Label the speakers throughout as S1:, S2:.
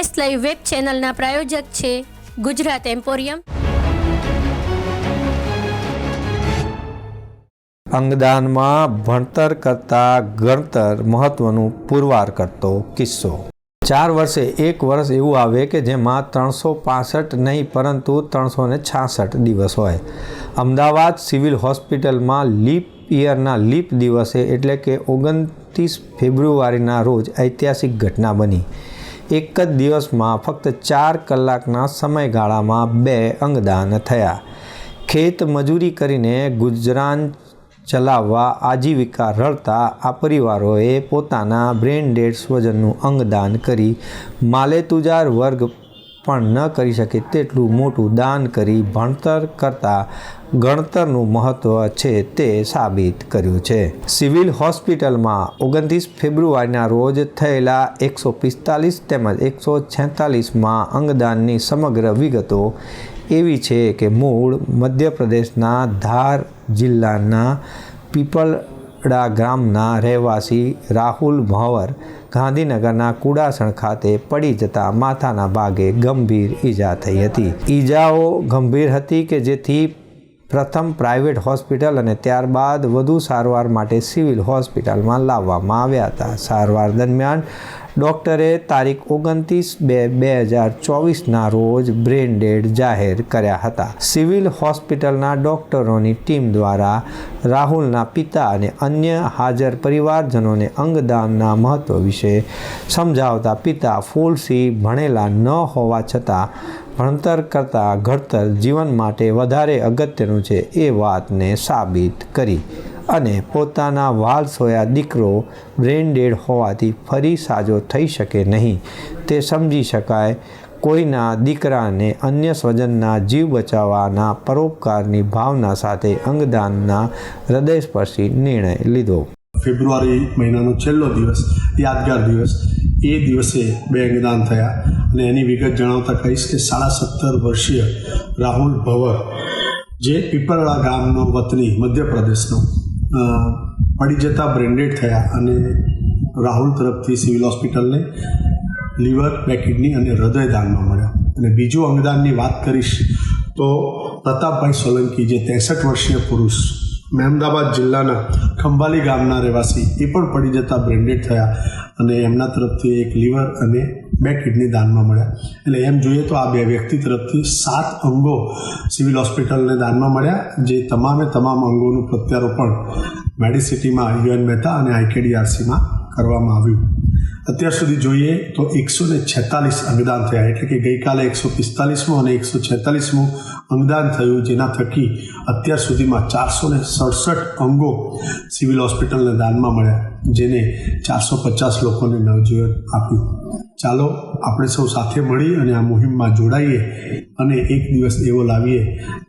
S1: S live web ચેનલના પ્રાયોજક છે Gujarat emporium.
S2: અંગદાનમાં ભણતર કરતાં ગણતર મહત્વનું પુરવાર કરતો કિસ્સો. ચાર વર્ષે એક વર્ષ એવું આવે કે જેમાં ત્રણસો પાસઠ નહીં પરંતુ ત્રણસો ને છાસઠ દિવસ હોય. અમદાવાદ સિવિલ હોસ્પિટલમાં લીપ ઇયરના લીપ દિવસે એટલે કે ઓગણત્રીસ ફેબ્રુઆરીના રોજ ઐતિહાસિક ઘટના બની. એક જ દિવસમાં ફક્ત ચાર કલાકના સમયગાળામાં બે અંગદાન થયા. ખેત મજૂરી કરીને ગુજરાન ચલાવવા આજીવિકા રળતા આ પરિવારોએ પોતાના બ્રેન ડેડ સ્વજનનું અંગદાન કરી માલેતુજાર વર્ગ પણ ન કરી શકે તેટલું મોટું દાન કરી ભણતર કરતાં ગણતરનું મહત્ત્વ છે તે સાબિત કર્યું છે. સિવિલ હોસ્પિટલમાં ઓગણત્રીસ ફેબ્રુઆરીના રોજ થયેલા એકસો પિસ્તાલીસ તેમજ એકસો છેતાલીસમાં અંગદાનની સમગ્ર વિગતો એવી છે કે મૂળ મધ્યપ્રદેશના ધાર જિલ્લાના પીપળડા ગામના રહેવાસી રાહુલ મહવર ગાંધીનગરના કુડાસણ ખાતે પડી જતા માથાના ભાગે ગંભીર ઈજા થઈ હતી. ઈજાઓ ગંભીર હતી કે જેથી પ્રથમ પ્રાઇવેટ હોસ્પિટલ અને ત્યારબાદ વધુ સારવાર માટે સિવિલ હોસ્પિટલમાં લાવવામાં આવ્યા હતા. સારવાર દરમિયાન ડૉક્ટરે તારીખ ઓગણત્રીસ બે બે હજાર ચોવીસના રોજ બ્રેન ડેડ જાહેર કર્યા હતા. સિવિલ હોસ્પિટલના ડૉક્ટરોની ટીમ દ્વારા રાહુલના પિતા અને અન્ય હાજર પરિવારજનોને અંગદાનના મહત્ત્વ વિશે સમજાવતા પિતા ફૂલસિંહ ભણેલા ન હોવા છતાં ભણતર કરતાં ઘડતર જીવન માટે વધારે અગત્યનું છે એ વાતને સાબિત કરી. અને પોતાના વાલ સોયા દીકરો બ્રેન ડેડ હોવાથી ફરી સાજો થઈ શકે નહીં. તે સમજી શકાય, કોઈના દીકરાને અન્ય સ્વજનના જીવ બચાવવાના પરોપકારની ભાવના સાથે અંગદાનના હૃદયસ્પર્શી નિર્ણય લીધો.
S3: ફેબ્રુઆરી મહિનાનો છેલ્લો દિવસ, યાદગાર દિવસ. એ દિવસે બે અંગદાન થયા અને એની વિગત જણાવતા કહીશ કે સાડા સત્તર વર્ષીય રાહુલ ભવર, જે પીપરળા ગામનો વતની મધ્યપ્રદેશનો પડી જતા બ્રેન્ડેડ થયા અને રાહુલ તરફથી સિવિલ હોસ્પિટલને લીવર, બે કિડની અને હૃદયદાનમાં મળ્યા. અને બીજું અંગદાનની વાત કરીશ તો પ્રતાપભાઈ સોલંકી, જે ત્રેસઠ વર્ષીય પુરુષ, મહેમદાબાદ જિલ્લાના ખંભાલી ગામના રહેવાસી, એ પણ પડી જતા બ્રેન્ડેડ થયા અને એમના તરફથી એક લીવર અને બે કિડની દાનમાં મળ્યા. એટલે એમ જોઈએ તો આ બે વ્યક્તિ તરફથી સાત અંગો સિવિલ હોસ્પિટલને દાનમાં મળ્યા, જે તમામે તમામ અંગોનું પ્રત્યારોપણ મેડિસિટીમાં યુએન મહેતા અને આઈકેડીઆરસીમાં કરવામાં આવ્યું. અત્યાર સુધી જોઈએ તો એકસો ને છેતાલીસ અંગદાન થયા. એટલે કે ગઈકાલે એકસો પિસ્તાલીસમું અને એકસો છેતાલીસમું અંગદાન થયું, જેના થકી અત્યાર સુધીમાં ચારસો ને સડસઠ અંગો સિવિલ હોસ્પિટલને દાનમાં મળ્યા, જેને ચારસો પચાસ લોકોને નવજીવન આપ્યું. ચાલો, આપણે સૌ સાથે મળી અને આ મુહિમમાં જોડાઈએ અને એક દિવસ એવો લાવીએ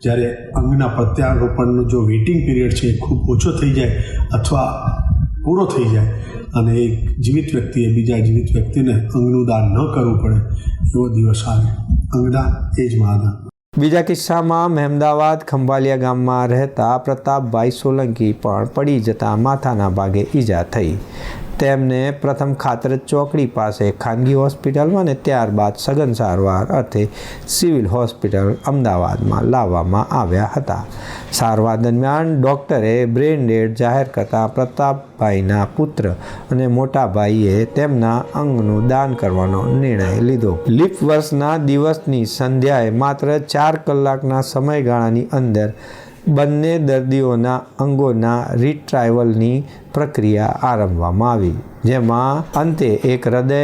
S3: જ્યારે અંગના પ્રત્યારોપણનો જો વેઇટિંગ પીરિયડ છે એ ખૂબ ઓછો થઈ જાય અથવા પૂરો થઈ જાય અને એક જીવિત વ્યક્તિએ બીજા જીવિત વ્યક્તિને અંગનું દાન ન કરવું પડે એવો દિવસ આવે. અંગદાન એ જ મહાદાન.
S2: બીજા કિસ્સામાં મહેમદાવાદ ખંભાલિયા ગામમાં રહેતા પ્રતાપભાઈ સોલંકી પણ પડી જતા માથાના ભાગે ઈજા થઈ. તેમને પ્રથમ ખાતર ચોકડી પાસે ખાનગી હોસ્પિટલમાં અને ત્યારબાદ સઘન સારવાર અર્થે સિવિલ હોસ્પિટલ અમદાવાદમાં લાવવામાં આવ્યા હતા. સારવાર દરમિયાન ડૉક્ટરે બ્રેન ડેડ જાહેર કરતા પ્રતાપભાઈના પુત્ર અને મોટા ભાઈએ તેમના અંગનું દાન કરવાનો નિર્ણય લીધો. લીપ વર્ષના દિવસની સંધ્યાએ માત્ર ચાર કલાકના સમયગાળાની અંદર બંને દર્દીઓના અંગોના રિટ્રાઈવલની પ્રક્રિયા આરંભવામાં આવી, જેમાં અંતે એક હૃદય,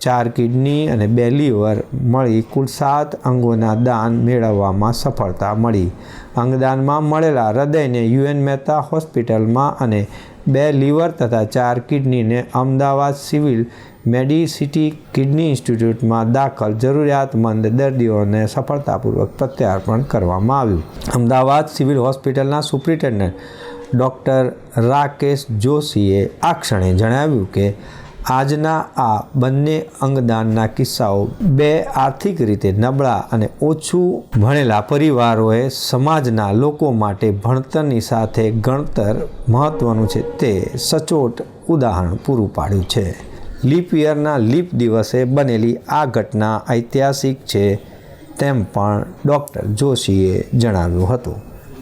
S2: ચાર કિડની અને બે લીવર મળી કુલ સાત અંગોના દાન મેળવવામાં સફળતા મળી. અંગદાનમાં મળેલા હૃદયને યુએન મહેતા હોસ્પિટલમાં અને બે લીવર તથા ચાર કિડનીને અમદાવાદ સિવિલ મેડિસિટી કિડની ઇન્સ્ટિટ્યૂટમાં દાખલ જરૂરિયાતમંદ દર્દીઓને સફળતાપૂર્વક પ્રત્યાર્પણ કરવામાં આવ્યું. અમદાવાદ સિવિલ હોસ્પિટલના સુપ્રિન્ટેન્ડન્ટ ડૉક્ટર રાકેશ જોશીએ આ ક્ષણે જણાવ્યું કે આજના આ બંને અંગદાનના કિસ્સાઓ બે આર્થિક રીતે નબળા અને ઓછું ભણેલા પરિવારોએ સમાજના લોકો માટે ભણતરની સાથે ગણતર મહત્ત્વનું છે. તે સચોટ ઉદાહરણ પૂરું પાડ્યું છે. લીપ યરના લીપ દિવસે બનેલી આ ઘટના ઐતિહાસિક છે તેમ પણ ડૉક્ટર જોશીએ જણાવ્યું હતું.